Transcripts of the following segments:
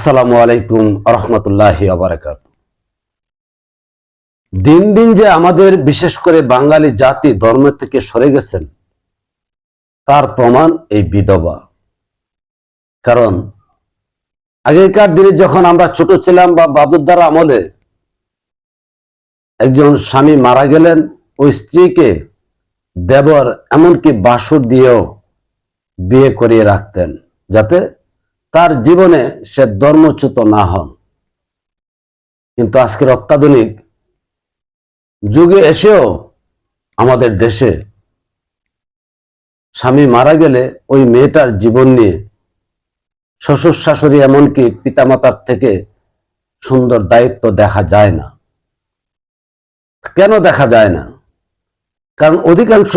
আসসালামু আলাইকুম রহমতুল্লাহ আবরাকাত দিন দিন যে আমাদের বিশেষ করে বাঙালি জাতি ধর্ম থেকে সরে গেছেন, তার প্রমাণ এই বিধবা। কারণ আগেকার দিনে যখন আমরা ছোট ছিলাম বা বাবুদ্দার আমলে, একজন স্বামী মারা গেলেন, ওই স্ত্রীকে দেবর এমনকি বাসুর দিয়েও বিয়ে করিয়ে রাখতেন, যাতে তার জীবনে সে ধর্মচ্যুত না হন। কিন্তু আজকের অত্যাধুনিক যুগে এসেও আমাদের দেশে স্বামী মারা গেলে ওই মেয়েটার জীবন নিয়ে শ্বশুর শাশুড়ি এমনকি পিতামাতার থেকে সুন্দর দায়িত্ব দেখা যায় না। কেন দেখা যায় না? কারণ অধিকাংশ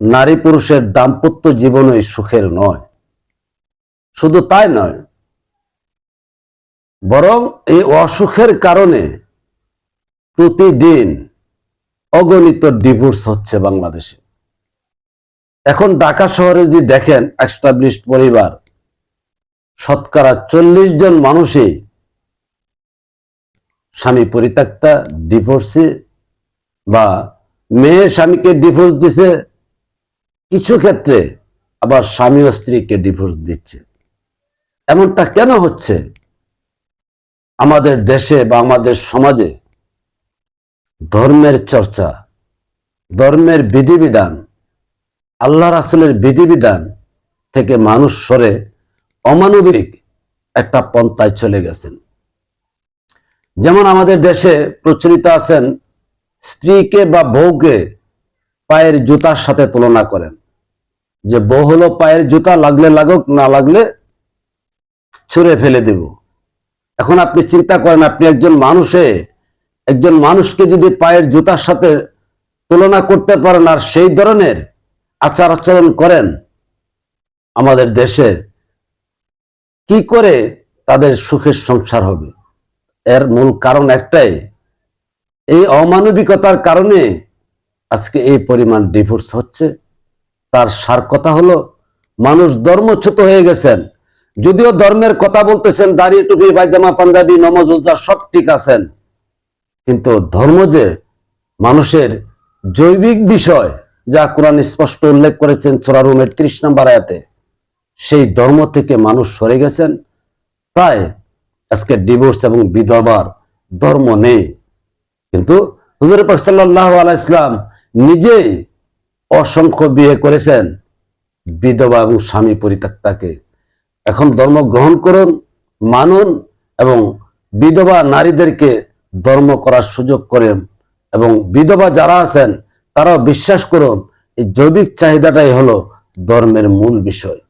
নারী পুরুষের দাম্পত্য জীবনই সুখের নয়। শুধু তাই নয়, বরং এই অসুখের কারণে প্রতিদিন অগণিত ডিভোর্স হচ্ছে বাংলাদেশে। এখন ঢাকা শহরে যদি দেখেন এস্টাবলিশড পরিবার, শতকরা চল্লিশ জন মানুষই স্বামী পরিত্যক্তা ডিভোর্সে বা মেয়ে স্বামীকে ডিভোর্স দিছে, কিছু ক্ষেত্রে আবার স্বামী ও স্ত্রীকে ডিভোর্স দিচ্ছে। এমনটা কেন হচ্ছে? আমাদের দেশে বা আমাদের সমাজে ধর্মের চর্চা, ধর্মের বিধিবিধান, আল্লাহ রাসুলের বিধিবিধান থেকে মানুষ সরে অমানবিক একটা পন্থায় চলে গেছেন। যেমন আমাদের দেশে প্রচলিত আছেন, স্ত্রীকে বা বউকে পায়ের জুতার সাথে তুলনা করেন। যে বউ হলো পায়ের জুতা, লাগলে লাগুক, না লাগলে ছুঁড়ে ফেলে দেব। এখন আপনি চিন্তা করেন, আপনি একজন মানুষে, একজন মানুষকে যদি পায়ের জুতার সাথে তুলনা করতে পারেন আর সেই ধরনের আচার আচরণ করেন আমাদের দেশে, কি করে তাদের সুখের সংসার হবে? এর মূল কারণ একটাই, এই অমানবিকতার কারণে আজকে এই পরিমাণ ডিভোর্স হচ্ছে। তার সার কথা হলো, মানুষ ধর্মচ্যুত হয়ে গেছেন। যদিও ধর্মের কথা বলতেছেন দাড়ি টুপি পায়জামা পাঞ্জাবি, নমজ উজ্জা সব ঠিক আছেন। কিন্তু ধর্ম যে মানুষের জৈবিক বিষয়, যা কোরআন স্পষ্ট উল্লেখ করেছেন চোরারুমের ত্রিশ নম্বর আয়াতে, সেই ধর্ম থেকে মানুষ সরে গেছেন। তাই আজকে ডিভোর্স এবং বিধবার ধর্ম নেই। কিন্তু হুজুর পাক সাল্লাহ আলাইসলাম নিজেই অসংখ্য বিয়ে করেছেন, বিধবা এবং স্বামী পরিত্যক্তাকে। এখন ধর্ম গ্রহণ করুন, মানুন এবং বিধবা নারীদেরকে ধর্ম করার সুযোগ করেন এবং বিধবা যারা আছেন তারাও বিশ্বাস করুন, এই জৈবিক চাহিদাটাই হলো ধর্মের মূল বিষয়।